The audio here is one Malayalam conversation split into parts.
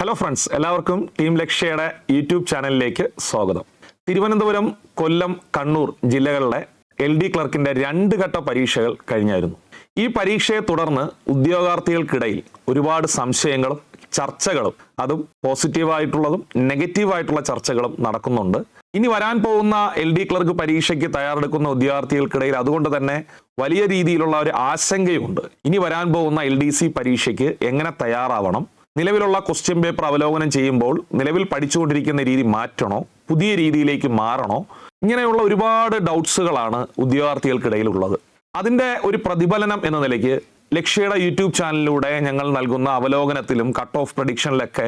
ഹലോ ഫ്രണ്ട്സ് എല്ലാവർക്കും ടീം ലക്ഷ്യയുടെ യൂട്യൂബ് ചാനലിലേക്ക് സ്വാഗതം. തിരുവനന്തപുരം കൊല്ലം കണ്ണൂർ ജില്ലകളിലെ എൽ ഡി ക്ലർക്കിന്റെ രണ്ട് ഘട്ട പരീക്ഷകൾ കഴിഞ്ഞായിരുന്നു. ഈ പരീക്ഷയെ തുടർന്ന് ഉദ്യോഗാർത്ഥികൾക്കിടയിൽ ഒരുപാട് സംശയങ്ങളും ചർച്ചകളും അതും പോസിറ്റീവായിട്ടുള്ളതും നെഗറ്റീവായിട്ടുള്ള ചർച്ചകളും നടക്കുന്നുണ്ട്. ഇനി വരാൻ പോകുന്ന എൽ ഡി ക്ലർക്ക് പരീക്ഷയ്ക്ക് തയ്യാറെടുക്കുന്ന ഉദ്യോഗാർത്ഥികൾക്കിടയിൽ അതുകൊണ്ട് തന്നെ വലിയ രീതിയിലുള്ള ഒരു ആശങ്കയുണ്ട്. ഇനി വരാൻ പോകുന്ന എൽ ഡി സി പരീക്ഷയ്ക്ക് എങ്ങനെ തയ്യാറാവണം നിലവിലുള്ള ക്വസ്റ്റ്യൻ പേപ്പർ അവലോകനം ചെയ്യുമ്പോൾ നിലവിൽ പഠിച്ചുകൊണ്ടിരിക്കുന്ന രീതി മാറ്റണോ? പുതിയ രീതിയിലേക്ക് മാറണോ? ഇങ്ങനെയുള്ള ഒരുപാട് ഡൗട്ട്സുകളാണ് ഉദ്യോഗാർത്ഥികൾക്കിടയിൽ ഉള്ളത് അതിന്റെ ഒരു പ്രതിഫലനം എന്ന നിലയ്ക്ക് ലക്ഷ്യയുടെ യൂട്യൂബ് ചാനലിലൂടെ ഞങ്ങൾ നൽകുന്ന അവലോകനത്തിലും കട്ട് ഓഫ് പ്രഡിക്ഷനിലൊക്കെ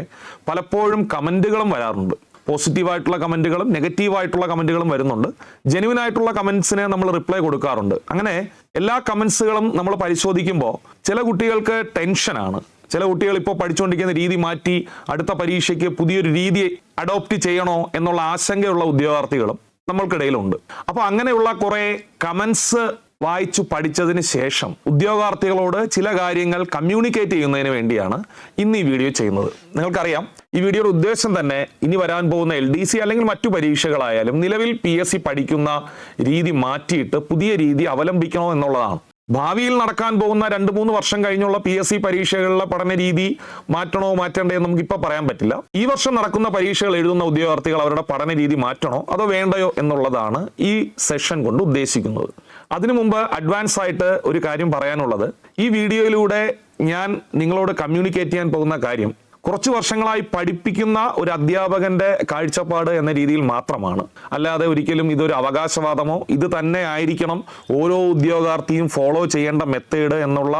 പലപ്പോഴും കമന്റുകളും വരാറുണ്ട്. പോസിറ്റീവായിട്ടുള്ള കമന്റുകളും നെഗറ്റീവായിട്ടുള്ള കമന്റുകളും വരുന്നുണ്ട്. ജെനുവിൻ ആയിട്ടുള്ള കമൻസിനെ നമ്മൾ റിപ്ലൈ കൊടുക്കാറുണ്ട്. അങ്ങനെ എല്ലാ കമൻസുകളും നമ്മൾ പരിശോധിക്കുമ്പോൾ ചില കുട്ടികൾക്ക് ടെൻഷനാണ്. ചില കുട്ടികൾ ഇപ്പോൾ പഠിച്ചുകൊണ്ടിരിക്കുന്ന രീതി മാറ്റി അടുത്ത പരീക്ഷയ്ക്ക് പുതിയൊരു രീതി അഡോപ്റ്റ് ചെയ്യണോ എന്നുള്ള ആശങ്കയുള്ള ഉദ്യോഗാർത്ഥികളും നമ്മൾക്കിടയിലുണ്ട്. അപ്പോൾ അങ്ങനെയുള്ള കുറേ കമൻസ് വായിച്ചു പഠിച്ചതിന് ശേഷം ഉദ്യോഗാർത്ഥികളോട് ചില കാര്യങ്ങൾ കമ്മ്യൂണിക്കേറ്റ് ചെയ്യുന്നതിന് വേണ്ടിയാണ് ഇന്ന് ഈ വീഡിയോ ചെയ്യുന്നത്. നിങ്ങൾക്കറിയാം ഈ വീഡിയോയുടെ ഉദ്ദേശം തന്നെ ഇനി വരാൻ പോകുന്ന എൽ ഡി സി അല്ലെങ്കിൽ മറ്റു പരീക്ഷകളായാലും നിലവിൽ പി എസ് സി പഠിക്കുന്ന രീതി മാറ്റിയിട്ട് പുതിയ രീതി അവലംബിക്കണോ എന്നുള്ളതാണ്. ഭാവിയിൽ നടക്കാൻ പോകുന്ന രണ്ട് മൂന്ന് വർഷം കഴിഞ്ഞുള്ള പി എസ് സി പരീക്ഷകളിലെ പഠന രീതി മാറ്റണോ മാറ്റണ്ടേ എന്ന് നമുക്ക് ഇപ്പോൾ പറയാൻ പറ്റില്ല. ഈ വർഷം നടക്കുന്ന പരീക്ഷകൾ എഴുതുന്ന ഉദ്യോഗാർത്ഥികൾ അവരുടെ പഠന രീതി മാറ്റണോ അതോ വേണ്ടയോ എന്നുള്ളതാണ് ഈ സെഷൻ കൊണ്ട് ഉദ്ദേശിക്കുന്നത്. അതിനു മുമ്പ് അഡ്വാൻസ് ആയിട്ട് ഒരു കാര്യം പറയാനുള്ളത്. ഈ വീഡിയോയിലൂടെ ഞാൻ നിങ്ങളോട് കമ്മ്യൂണിക്കേറ്റ് ചെയ്യാൻ പോകുന്ന കാര്യം കുറച്ച് വർഷങ്ങളായി പഠിപ്പിക്കുന്ന ഒരു അധ്യാപകന്റെ കാഴ്ചപ്പാട് എന്ന രീതിയിൽ മാത്രമാണ്. അല്ലാതെ ഒരിക്കലും ഇതൊരു അവകാശവാദമോ ഇത് തന്നെ ആയിരിക്കണം ഓരോ ഉദ്യോഗാർത്ഥിയും ഫോളോ ചെയ്യേണ്ട മെത്തേഡ് എന്നുള്ള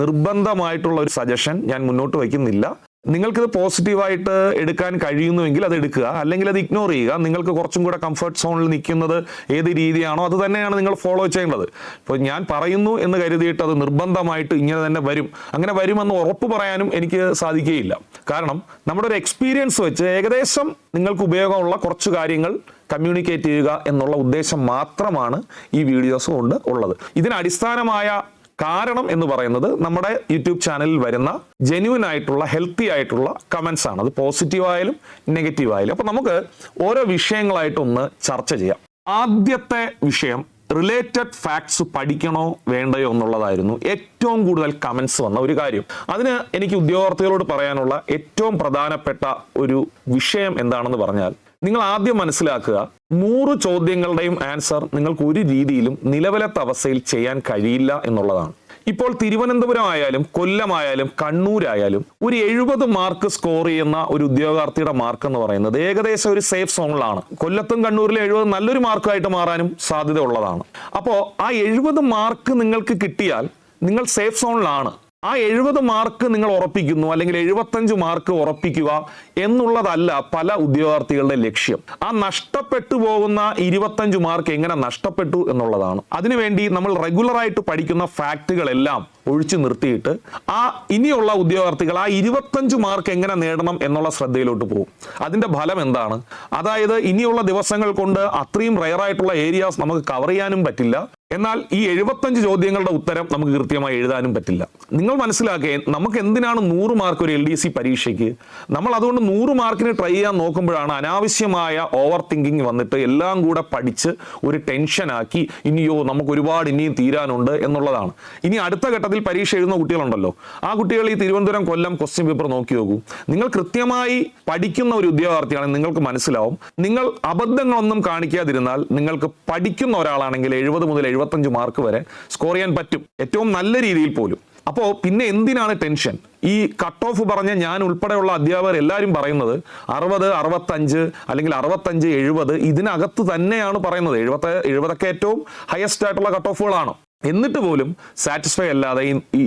നിർബന്ധമായിട്ടുള്ള ഒരു സജഷൻ ഞാൻ മുന്നോട്ട് വയ്ക്കുന്നില്ല. നിങ്ങൾക്കിത് പോസിറ്റീവായിട്ട് എടുക്കാൻ കഴിയുന്നുവെങ്കിൽ അത് എടുക്കുക. അല്ലെങ്കിൽ അത് ഇഗ്നോർ ചെയ്യുക. നിങ്ങൾക്ക് കുറച്ചും കൂടെ കംഫർട്ട് സോണിൽ നിൽക്കുന്നത് ഏത് രീതിയാണോ അത് തന്നെയാണ് നിങ്ങൾ ഫോളോ ചെയ്യേണ്ടത്. ഇപ്പോൾ ഞാൻ പറയുന്നു എന്ന് കരുതിയിട്ട് അത് നിർബന്ധമായിട്ട് ഇങ്ങനെ തന്നെ വരും. അങ്ങനെ വരുമെന്ന് ഉറപ്പ് പറയാനും എനിക്ക് സാധിക്കുകയില്ല. കാരണം നമ്മുടെ ഒരു എക്സ്പീരിയൻസ് വെച്ച് ഏകദേശം നിങ്ങൾക്ക് ഉപയോഗമുള്ള കുറച്ച് കാര്യങ്ങൾ കമ്മ്യൂണിക്കേറ്റ് ചെയ്യുക എന്നുള്ള ഉദ്ദേശം മാത്രമാണ് ഈ വീഡിയോസ് കൊണ്ട് ഉള്ളത്. ഇതിന് അടിസ്ഥാനമായ കാരണം എന്ന് പറയുന്നത് നമ്മുടെ യൂട്യൂബ് ചാനലിൽ വരുന്ന ജെന്യൂൻ ആയിട്ടുള്ള ഹെൽത്തി ആയിട്ടുള്ള കമൻസ് ആണ്. അത് പോസിറ്റീവ് ആയാലും നെഗറ്റീവ് ആയാലും. അപ്പൊ നമുക്ക് ഓരോ വിഷയങ്ങളായിട്ടൊന്ന് ചർച്ച ചെയ്യാം. ആദ്യത്തെ വിഷയം റിലേറ്റഡ് ഫാക്ട്സ് പഠിക്കണോ വേണ്ടയോ എന്നുള്ളതായിരുന്നു ഏറ്റവും കൂടുതൽ കമൻസ് വന്ന ഒരു കാര്യം. അതിന് എനിക്ക് ഉദ്യോഗാർത്ഥികളോട് പറയാനുള്ള ഏറ്റവും പ്രധാനപ്പെട്ട ഒരു വിഷയം എന്താണെന്ന് പറഞ്ഞാൽ നിങ്ങൾ ആദ്യം മനസ്സിലാക്കുക നൂറ് ചോദ്യങ്ങളുടെയും ആൻസർ നിങ്ങൾക്ക് ഒരു രീതിയിലും നിലവിലത്തെ അവസ്ഥയിൽ ചെയ്യാൻ കഴിയില്ല എന്നുള്ളതാണ്. ഇപ്പോൾ തിരുവനന്തപുരം ആയാലും കൊല്ലമായാലും കണ്ണൂരായാലും ഒരു എഴുപത് മാർക്ക് സ്കോർ ചെയ്യുന്ന ഒരു ഉദ്യോഗാർത്ഥിയുടെ മാർക്ക് എന്ന് പറയുന്നത് ഏകദേശം ഒരു സേഫ് സോണിലാണ് കൊല്ലത്തും കണ്ണൂരിലും എഴുപത് നല്ലൊരു മാർക്കായിട്ട് മാറാനും സാധ്യത ഉള്ളതാണ്. അപ്പോൾ ആ എഴുപത് മാർക്ക് നിങ്ങൾക്ക് കിട്ടിയാൽ നിങ്ങൾ സേഫ് സോണിലാണ് ആ എഴുപത് മാർക്ക് നിങ്ങൾ ഉറപ്പിക്കുന്നു അല്ലെങ്കിൽ എഴുപത്തഞ്ച് മാർക്ക് ഉറപ്പിക്കുക എന്നുള്ളതല്ല പല ഉദ്യോഗാർത്ഥികളുടെ ലക്ഷ്യം. ആ നഷ്ടപ്പെട്ടു പോകുന്ന ഇരുപത്തഞ്ച് മാർക്ക് എങ്ങനെ നഷ്ടപ്പെട്ടു എന്നുള്ളതാണ്. അതിനുവേണ്ടി നമ്മൾ റെഗുലറായിട്ട് പഠിക്കുന്ന ഫാക്റ്റുകളെല്ലാം ഒഴിച്ചു നിർത്തിയിട്ട് ആ ഇനിയുള്ള ഉദ്യോഗാർത്ഥികൾ ആ ഇരുപത്തഞ്ച് മാർക്ക് എങ്ങനെ നേടണം എന്നുള്ള ശ്രദ്ധയിലോട്ട് പോകും. അതിന്റെ ഫലം എന്താണ്? അതായത് ഇനിയുള്ള ദിവസങ്ങൾ കൊണ്ട് അത്രയും റയറായിട്ടുള്ള ഏരിയാസ് നമുക്ക് കവർ ചെയ്യാനും പറ്റില്ല. എന്നാൽ ഈ എഴുപത്തഞ്ച് ചോദ്യങ്ങളുടെ ഉത്തരം നമുക്ക് കൃത്യമായി എഴുതാനും പറ്റില്ല. നിങ്ങൾ മനസ്സിലാക്കേ നമുക്ക് എന്തിനാണ് നൂറ് മാർക്ക് ഒരു എൽ ഡി സി പരീക്ഷയ്ക്ക്? നമ്മൾ അതുകൊണ്ട് നൂറ് മാർക്കിന് ട്രൈ ചെയ്യാൻ നോക്കുമ്പോഴാണ് അനാവശ്യമായ ഓവർ തിങ്കിങ് വന്നിട്ട് എല്ലാം കൂടെ പഠിച്ച് ഒരു ടെൻഷനാക്കി ഇനിയോ നമുക്ക് ഒരുപാട് ഇനിയും തീരാനുണ്ട് എന്നുള്ളതാണ്. ഇനി അടുത്ത ഘട്ടത്തിൽ പരീക്ഷ എഴുതുന്ന കുട്ടികളുണ്ടല്ലോ. ആ കുട്ടികൾ ഈ തിരുവനന്തപുരം കൊല്ലം ക്വസ്റ്റ്യൻ പേപ്പർ നോക്കി നോക്കൂ. നിങ്ങൾ കൃത്യമായി പഠിക്കുന്ന ഒരു ഉദ്യോഗാർത്ഥിയാണെങ്കിൽ നിങ്ങൾക്ക് മനസ്സിലാവും. നിങ്ങൾ അബദ്ധങ്ങളൊന്നും കാണിക്കാതിരുന്നാൽ നിങ്ങൾക്ക് പഠിക്കുന്ന ഒരാളാണെങ്കിൽ എഴുപത് മുതൽ എഴുപത്തഞ്ച് മാർക്ക് വരെ സ്കോർ ചെയ്യാൻ പറ്റും. ഏറ്റവും നല്ല രീതിയിൽ പോലും. അപ്പോൾ പിന്നെ എന്തിനാണ് ടെൻഷൻ ഈ കട്ട് ഓഫ് പറഞ്ഞ ഞാൻ ഉൾപ്പെടെയുള്ള അധ്യാപകർ എല്ലാവരും പറയുന്നത് അറുപത് അറുപത്തഞ്ച് അല്ലെങ്കിൽ അറുപത്തഞ്ച് എഴുപത് ഇതിനകത്ത് തന്നെയാണ് പറയുന്നത്. എഴുപത്തി എഴുപതൊക്കെ ഏറ്റവും ഹയസ്റ്റ് ആയിട്ടുള്ള കട്ട് ഓഫുകളാണ് എന്നിട്ട് പോലും സാറ്റിസ്ഫൈ അല്ലാതെ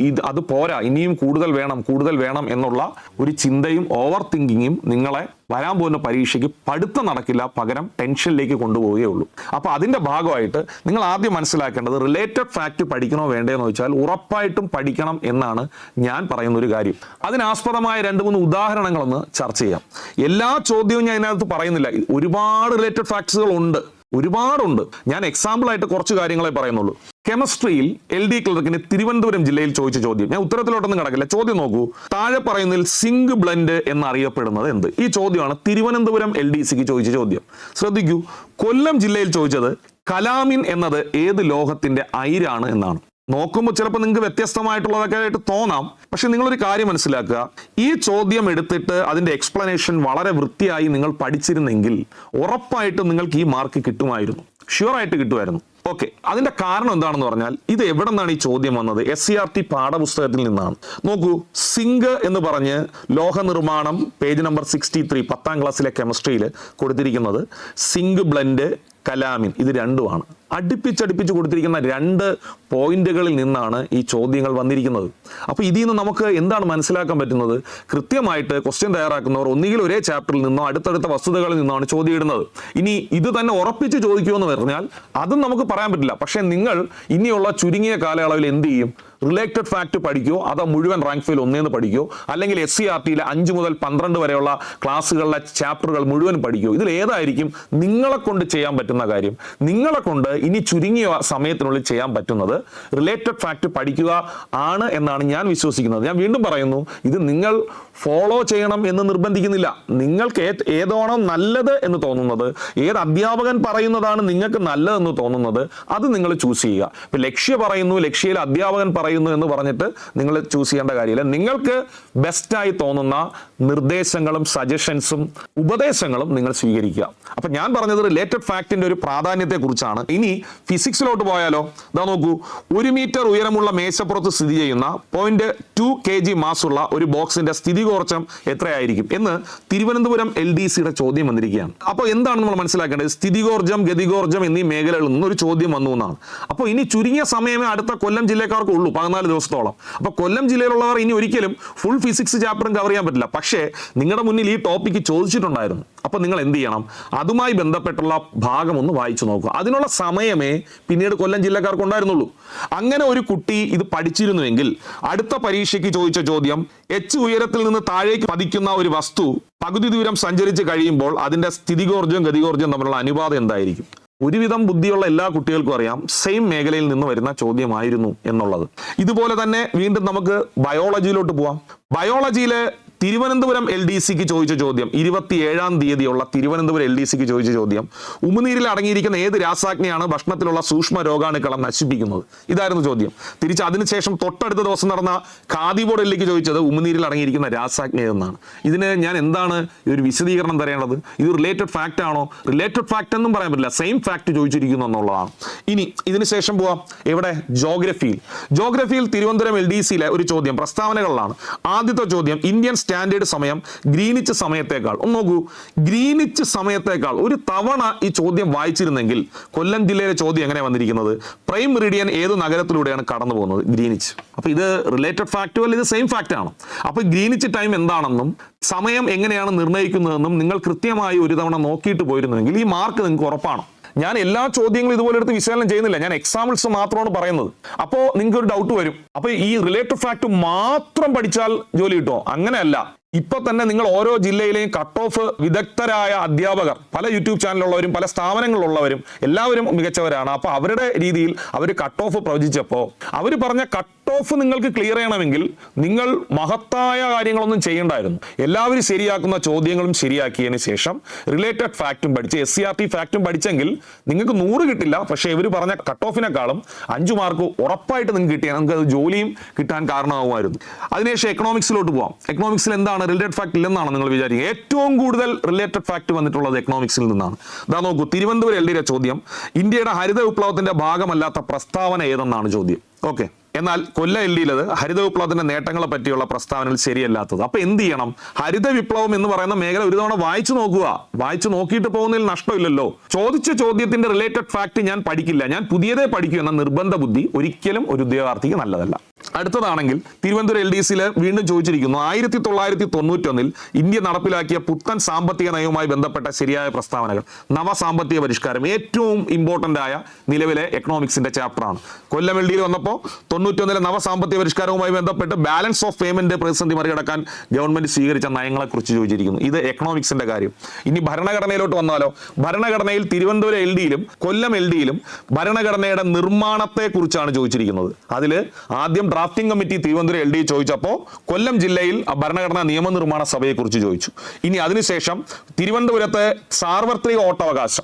ഇത് അത് പോരാ. ഇനിയും കൂടുതൽ വേണം കൂടുതൽ വേണം എന്നുള്ള ഒരു ചിന്തയും ഓവർ തിങ്കിങ്ങും നിങ്ങളെ വരാൻ പോകുന്ന പരീക്ഷയ്ക്ക് പഠിത്തം നടക്കില്ല പകരം ടെൻഷനിലേക്ക് കൊണ്ടുപോവുകയേ ഉള്ളൂ. അപ്പോൾ അതിന്റെ ഭാഗമായിട്ട് നിങ്ങൾ ആദ്യം മനസ്സിലാക്കേണ്ടത് റിലേറ്റഡ് ഫാക്ട് പഠിക്കണോ വേണ്ടെന്ന് വെച്ചാൽ ഉറപ്പായിട്ടും പഠിക്കണം എന്നാണ് ഞാൻ പറയുന്ന ഒരു കാര്യം അതിനാസ്പദമായ രണ്ട് മൂന്ന് ഉദാഹരണങ്ങളൊന്ന് ചർച്ച ചെയ്യാം. എല്ലാ ചോദ്യവും ഞാൻ ഇതിനകത്ത് പറയുന്നില്ല. ഒരുപാട് റിലേറ്റഡ് ഫാക്ട്സുകൾ ഉണ്ട്. ഒരുപാടുണ്ട്. ഞാൻ എക്സാമ്പിളായിട്ട് കുറച്ച് കാര്യങ്ങളെ പറയുന്നുള്ളൂ. കെമിസ്ട്രിയിൽ എൽ ഡി ക്ലർക്കിന് തിരുവനന്തപുരം ജില്ലയിൽ ചോദിച്ച ചോദ്യം. ഞാൻ ഉത്തരത്തിലോട്ടൊന്നും കിടക്കില്ല. ചോദ്യം നോക്കൂ. താഴെ പറയുന്നതിൽ സിങ്ക് ബ്ലെൻഡ് എന്നറിയപ്പെടുന്നത് എന്ത്? ഈ ചോദ്യമാണ് തിരുവനന്തപുരം എൽ ഡി സിക്ക് ചോദിച്ച ചോദ്യം. ശ്രദ്ധിക്കൂ. കൊല്ലം ജില്ലയിൽ ചോദിച്ചത് കലാമിൻ എന്നത് ഏത് ലോഹത്തിന്റെ അയിരാണ് എന്നാണ്. നോക്കുമ്പോൾ ചിലപ്പോൾ നിങ്ങൾക്ക് വ്യത്യസ്തമായിട്ടുള്ളതൊക്കെ ആയിട്ട് തോന്നാം. പക്ഷെ നിങ്ങളൊരു കാര്യം മനസ്സിലാക്കുക. ഈ ചോദ്യം എടുത്തിട്ട് അതിന്റെ എക്സ്പ്ലനേഷൻ വളരെ വൃത്തിയായി നിങ്ങൾ പഠിച്ചിരുന്നെങ്കിൽ ഉറപ്പായിട്ടും നിങ്ങൾക്ക് ഈ മാർക്ക് കിട്ടുമായിരുന്നു. ഷ്യൂർ ആയിട്ട് കിട്ടുമായിരുന്നു. ഓക്കെ അതിന്റെ കാരണം എന്താണെന്ന് പറഞ്ഞാൽ ഇത് എവിടെ നിന്നാണ് ഈ ചോദ്യം വന്നത്? എസ് സി ആർ ടി പാഠപുസ്തകത്തിൽ നിന്നാണ്. നോക്കൂ സിങ്ക് എന്ന് പറഞ്ഞ് ലോഹനിർമ്മാണം പേജ് നമ്പർ സിക്സ്റ്റി ത്രീ പത്താം ക്ലാസ്സിലെ കെമിസ്ട്രിയിൽ കൊടുത്തിരിക്കുന്നത് സിങ്ക് ബ്ലെൻഡ് കലാമിൻ. ഇത് രണ്ടുമാണ്. അടുപ്പിച്ചടുപ്പിച്ച് കൊടുത്തിരിക്കുന്ന രണ്ട് പോയിന്റുകളിൽ നിന്നാണ് ഈ ചോദ്യങ്ങൾ വന്നിരിക്കുന്നത്. അപ്പോൾ ഇതിൽ നിന്ന് നമുക്ക് എന്താണ് മനസ്സിലാക്കാൻ പറ്റുന്നത്? കൃത്യമായിട്ട് ക്വസ്റ്റ്യൻ തയ്യാറാക്കുന്നവർ ഒന്നുകിൽ ഒരേ ചാപ്റ്ററിൽ നിന്നോ അടുത്തടുത്ത വസ്തുതകളിൽ നിന്നാണ് ചോദ്യം ഇടുന്നത്. ഇനി ഇത് തന്നെ ഉറപ്പിച്ച് ചോദിക്കുമെന്ന് പറഞ്ഞാൽ അതും നമുക്ക് പറയാൻ പറ്റില്ല. പക്ഷേ നിങ്ങൾ ഇനിയുള്ള ചുരുങ്ങിയ കാലയളവിൽ എന്ത് ചെയ്യും? റിലേറ്റഡ് ഫാക്ട് പഠിക്കോ? അതോ മുഴുവൻ റാങ്ക് ഫെയിൽ ഒന്നേന്ന് പഠിക്കോ? അല്ലെങ്കിൽ എസ് സി ആർ ടിയിലെ അഞ്ച് മുതൽ പന്ത്രണ്ട് വരെയുള്ള ക്ലാസ്സുകളിലെ ചാപ്റ്ററുകൾ മുഴുവൻ പഠിക്കോ? ഇതിൽ ഏതായിരിക്കും നിങ്ങളെ കൊണ്ട് ചെയ്യാൻ പറ്റുന്ന കാര്യം? നിങ്ങളെ കൊണ്ട് ഇനി ചുരുങ്ങിയ സമയത്തിനുള്ളിൽ ചെയ്യാൻ പറ്റുന്നത് റിലേറ്റഡ് ഫാക്ട് പഠിക്കുക ആണ് എന്നാണ് ഞാൻ വിശ്വസിക്കുന്നത്. ഞാൻ വീണ്ടും പറയുന്നു ഇത് നിങ്ങൾ ഫോളോ ചെയ്യണം എന്ന് നിർബന്ധിക്കുന്നില്ല. നിങ്ങൾക്ക് ഏതോണം നല്ലത് എന്ന് തോന്നുന്നത് ഏത് അധ്യാപകൻ പറയുന്നതാണ് നിങ്ങൾക്ക് നല്ലതെന്ന് തോന്നുന്നത് അത് നിങ്ങൾ ചൂസ് ചെയ്യുക. ഇപ്പം ലക്ഷ്യ പറയുന്നു ലക്ഷ്യയിൽ അധ്യാപകൻ പറയുന്നു എന്ന് പറഞ്ഞിട്ട് നിങ്ങൾ ചൂസ് ചെയ്യേണ്ട കാര്യമില്ല. നിങ്ങൾക്ക് ബെസ്റ്റായി തോന്നുന്ന നിർദ്ദേശങ്ങളും സജഷൻസും ഉപദേശങ്ങളും നിങ്ങൾ സ്വീകരിക്കുക. അപ്പം ഞാൻ പറഞ്ഞത് റിലേറ്റഡ് ഫാക്ടിന്റെ ഒരു പ്രാധാന്യത്തെക്കുറിച്ചാണ്. ഇനി ഫിസിക്സിലോട്ട് പോയാലോ? ഇതാ നോക്കൂ ഒരു മീറ്റർ ഉയരമുള്ള മേശപ്പുറത്ത് സ്ഥിതി ചെയ്യുന്ന പോയിന്റ് ടു കെ ജി മാസുള്ള ഒരു ബോക്സിന്റെ സ്ഥിതി കോർച്ചം എത്രയായിരിക്കും? എന്ന് തിരുവനന്തപുരം എൽ ഡി സിയുടെ ചോദ്യം വന്നിരിക്കുകയാണ്. അപ്പോൾ എന്താണ് നമ്മൾ മനസ്സിലാക്കേണ്ടത്? സ്ഥിതികോർജം ഗതികോർജം എന്നീ മേഖലകളിൽ നിന്നൊരു ചോദ്യം വന്നു എന്നാണ്. അപ്പോൾ ഇനി ചുരുങ്ങിയ സമയമേ അടുത്ത കൊല്ലം ജില്ലക്കാർക്ക് ഉള്ളൂ പതിനാല് ദിവസത്തോളം. അപ്പോൾ കൊല്ലം ജില്ലയിലുള്ളവർ ഇനി ഒരിക്കലും ഫുൾ ഫിസിക്സ് ചാപ്റ്ററും കവർ ചെയ്യാൻ പറ്റില്ല. പക്ഷേ നിങ്ങളുടെ മുന്നിൽ ഈ ടോപ്പിക്ക് ചോദിച്ചിട്ടുണ്ടായിരുന്നു. അപ്പോൾ നിങ്ങൾ എന്ത് ചെയ്യണം? അതുമായി ബന്ധപ്പെട്ടുള്ള ഭാഗം ഒന്ന് വായിച്ചു നോക്കുക. അതിനുള്ള സമയമേ പിന്നീട് കൊല്ലം ജില്ലക്കാർക്ക് ഉണ്ടായിരുന്നുള്ളൂ. അങ്ങനെ ഒരു കുട്ടി ഇത് പഠിച്ചിരുന്നുവെങ്കിൽ അടുത്ത പരീക്ഷയ്ക്ക് ചോദിച്ച ചോദ്യം എച്ച് ഉയരത്തിൽ നിന്ന് താഴേക്ക് പതിക്കുന്ന ഒരു വസ്തു പകുതി ദൂരം സഞ്ചരിച്ച് കഴിയുമ്പോൾ അതിന്റെ സ്ഥിതികോർജം ഗതികോർജം തമ്മിലുള്ള അനുപാതം എന്തായിരിക്കും? ഒരുവിധം ബുദ്ധിയുള്ള എല്ലാ കുട്ടികൾക്കും അറിയാം സെയിം മേഖലയിൽ നിന്ന് വരുന്ന ചോദ്യമായിരുന്നു എന്നുള്ളത്. ഇതുപോലെ തന്നെ വീണ്ടും നമുക്ക് ബയോളജിയിലോട്ട് പോവാം. ബയോളജിയിലെ തിരുവനന്തപുരം എൽ ഡി സിക്ക് ചോദിച്ച ചോദ്യം ഇരുപത്തി ഏഴാം തീയതിയുള്ള തിരുവനന്തപുരം എൽ ഡി സിക്ക് ചോദിച്ച ചോദ്യം ഉമിനീരിൽ അടങ്ങിയിരിക്കുന്ന ഏത് രാസാജ്ഞയാണ് ഭക്ഷണത്തിലുള്ള സൂക്ഷ്മ രോഗാണുക്കളെ നശിപ്പിക്കുന്നത്? ഇതായിരുന്നു ചോദ്യം. തിരിച്ച് അതിനുശേഷം തൊട്ടടുത്ത ദിവസം നടന്ന ഖാദി ബോർഡ് എല്ലിക്ക് ചോദിച്ചത് ഉമിനീരിൽ അടങ്ങിയിരിക്കുന്ന രാസാജ്ഞ എന്നാണ്. ഇതിന് ഞാൻ എന്താണ് ഒരു വിശദീകരണം തരേണ്ടത്? ഇത് റിലേറ്റഡ് ഫാക്റ്റ് ആണോ? റിലേറ്റഡ് ഫാക്റ്റ് എന്നും പറയാൻ പറ്റില്ല. സെയിം ഫാക്റ്റ് ചോദിച്ചിരിക്കുന്നു എന്നുള്ളതാണ്. ഇനി ഇതിനുശേഷം പോവാം. എവിടെ? ജോഗ്രഫിയിൽ. ജോഗ്രഫിയിൽ തിരുവനന്തപുരം എൽ ഡി സിയിലെ ഒരു ചോദ്യം പ്രസ്താവനകളിലാണ്. ആദ്യത്തെ ചോദ്യം ഇന്ത്യൻ സ്റ്റാൻഡേർഡ് സമയം ഗ്രീനിച്ച് സമയത്തേക്കാൾ. ഒന്ന് നോക്കൂ. ഗ്രീനിച്ച് സമയത്തേക്കാൾ ഒരു തവണ ഈ ചോദ്യം വായിച്ചിരുന്നെങ്കിൽ കൊല്ലം ജില്ലയിലെ ചോദ്യം എങ്ങനെ വന്നിരിക്കുന്നത്? പ്രൈം മെറിഡിയൻ ഏത് നഗരത്തിലൂടെയാണ് കടന്നു പോകുന്നത്? ഗ്രീനിച്ച്. അപ്പൊ ഇത് റിലേറ്റഡ് ഫാക്റ്റും അല്ല ഇത് സെയിം ഫാക്റ്റ് ആണ്. അപ്പൊ ഗ്രീനിച്ച് ടൈം എന്താണെന്നും സമയം എങ്ങനെയാണ് നിർണയിക്കുന്നതെന്നും നിങ്ങൾ കൃത്യമായി ഒരു തവണ നോക്കിയിട്ട് പോയിരുന്നെങ്കിൽ ഈ മാർക്ക് നിങ്ങൾക്ക് ഉറപ്പാണ്. ഞാൻ എല്ലാ ചോദ്യങ്ങളും ഇതുപോലെ എടുത്ത് വിശകലനം ചെയ്യുന്നില്ല. ഞാൻ എക്സാമ്പിൾസ് മാത്രമാണ് പറയുന്നത്. അപ്പോൾ നിങ്ങൾക്ക് ഒരു ഡൗട്ട് വരും. അപ്പോൾ ഈ റിലേറ്റഡ് ഫാക്ട് മാത്രം പഠിച്ചാൽ ജോലി കിട്ടുമോ? അങ്ങനെയല്ല. ഇപ്പൊ തന്നെ നിങ്ങൾ ഓരോ ജില്ലയിലെയും കട്ട് ഓഫ് വിദഗ്ധരായ അധ്യാപകർ പല യൂട്യൂബ് ചാനലുള്ളവരും പല സ്ഥാപനങ്ങളുള്ളവരും എല്ലാവരും മികച്ചവരാണ്. അപ്പൊ അവരുടെ രീതിയിൽ അവർ കട്ട് ഓഫ് പ്രവചിച്ചപ്പോൾ അവർ പറഞ്ഞ കട്ട് ഓഫ് നിങ്ങൾക്ക് ക്ലിയർ ചെയ്യണമെങ്കിൽ നിങ്ങൾ മഹത്തായ കാര്യങ്ങളൊന്നും ചെയ്യേണ്ടായിരുന്നു. എല്ലാവരും ശരിയാക്കുന്ന ചോദ്യങ്ങളും ശരിയാക്കിയതിന് ശേഷം റിലേറ്റഡ് ഫാക്റ്റും പഠിച്ച് എസ് സി ആർ ടി ഫാക്റ്റും പഠിച്ചെങ്കിൽ നിങ്ങൾക്ക് നൂറ് കിട്ടില്ല. പക്ഷേ ഇവർ പറഞ്ഞ കട്ട് ഓഫിനെക്കാളും അഞ്ച് മാർക്ക് ഉറപ്പായിട്ട് നിങ്ങൾക്ക് കിട്ടിയാൽ നിങ്ങൾക്ക് അത് ജോലിയും കിട്ടാൻ കാരണമാവുമായിരുന്നു. അതിനുശേഷം എക്കണോമിക്സിലോട്ട് പോവാം. എക്കണോമിക്സിൽ എന്താണ്? റിലേറ്റഡ് ഫാക്ട് ഇല്ലെന്നാണ് നിങ്ങൾ വിചാരിക്കുക ഏറ്റവും കൂടുതൽ റിലേറ്റഡ് ഫാക്ട് വന്നിട്ടുള്ളത് എക്കണോമിക്സിൽ നിന്നാണ്. ഇതാ നോക്കൂ തിരുവനന്തപുരം എൽ ചോദ്യം. ഇന്ത്യയുടെ ഹരിത വിപ്ലവത്തിന്റെ ഭാഗമല്ലാത്ത പ്രസ്താവന ഏതെന്നാണ് ചോദ്യം. ഓക്കെ. എന്നാൽ കൊല്ല എൽ ഡിയിലത് ഹരിത വിപ്ലവത്തിന്റെ നേട്ടങ്ങളെ പറ്റിയുള്ള പ്രസ്താവനകൾ ശരിയല്ലാത്തത്. അപ്പൊ എന്ത് ചെയ്യണം? ഹരിത വിപ്ലവം എന്ന് പറയുന്ന മേഖല ഒരു തവണ വായിച്ചു നോക്കുക. വായിച്ചു നോക്കിയിട്ട് പോകുന്നതിൽ നഷ്ടമില്ലല്ലോ. ചോദിച്ച ചോദ്യത്തിന്റെ റിലേറ്റഡ് ഫാക്ട് ഞാൻ പഠിക്കില്ല. ഞാൻ പുതിയതേ പഠിക്കൂ എന്ന നിർബന്ധ ബുദ്ധി ഒരിക്കലും ഒരു ഉദ്യോഗാർത്ഥിക്ക് നല്ലതല്ല. അടുത്തതാണെങ്കിൽ തിരുവനന്തപുരം എൽ ഡി സിയിൽ വീണ്ടും ചോദിച്ചിരിക്കുന്നു ആയിരത്തി തൊള്ളായിരത്തി തൊണ്ണൂറ്റൊന്നിൽ ഇന്ത്യ നടപ്പിലാക്കിയ പുത്തൻ സാമ്പത്തിക നയവുമായി ബന്ധപ്പെട്ട ശരിയായ പ്രസ്താവനകൾ. നവ സാമ്പത്തിക പരിഷ്കാരം ഏറ്റവും ഇമ്പോർട്ടന്റ് ആയ നിലവിലെ എക്കണോമിക്സിന്റെ ചാപ്റ്ററാണ് കൊല്ലം എൽ ഡിയിൽ വന്നപ്പോൾ തൊണ്ണൂറ്റൊന്നിലെ നവസാമ്പത്തിക പരിഷ്കാരവുമായി ബന്ധപ്പെട്ട് ബാലൻസ് ഓഫ് പേയ്മെന്റ് പ്രതിസന്ധി മറികടക്കാൻ ഗവൺമെന്റ് സ്വീകരിച്ച നയങ്ങളെക്കുറിച്ച് ചോദിച്ചിരിക്കുന്നു. ഇത് എക്കണോമിക്സിന്റെ കാര്യം. ഇനി ഭരണഘടനയിലോട്ട് വന്നാലോ? ഭരണഘടനയിൽ തിരുവനന്തപുരം എൽ ഡിയിലും കൊല്ലം എൽ ഡിയിലും ഭരണഘടനയുടെ നിർമ്മാണത്തെ കുറിച്ചാണ് ചോദിച്ചിരിക്കുന്നത്. അതിൽ ആദ്യം drafting committee Thiruvananthapuram L D ചോദിച്ചപ്പോൾ കൊല്ലം ജില്ലയിൽ ഭരണഘടനാ നിയമനിർമ്മാണ സഭയെക്കുറിച്ച് ചോദിച്ചു. ഇനി അതിനുശേഷം തിരുവനന്തപുരത്തെ സാർവത്രിക ഓട്ടവകാശം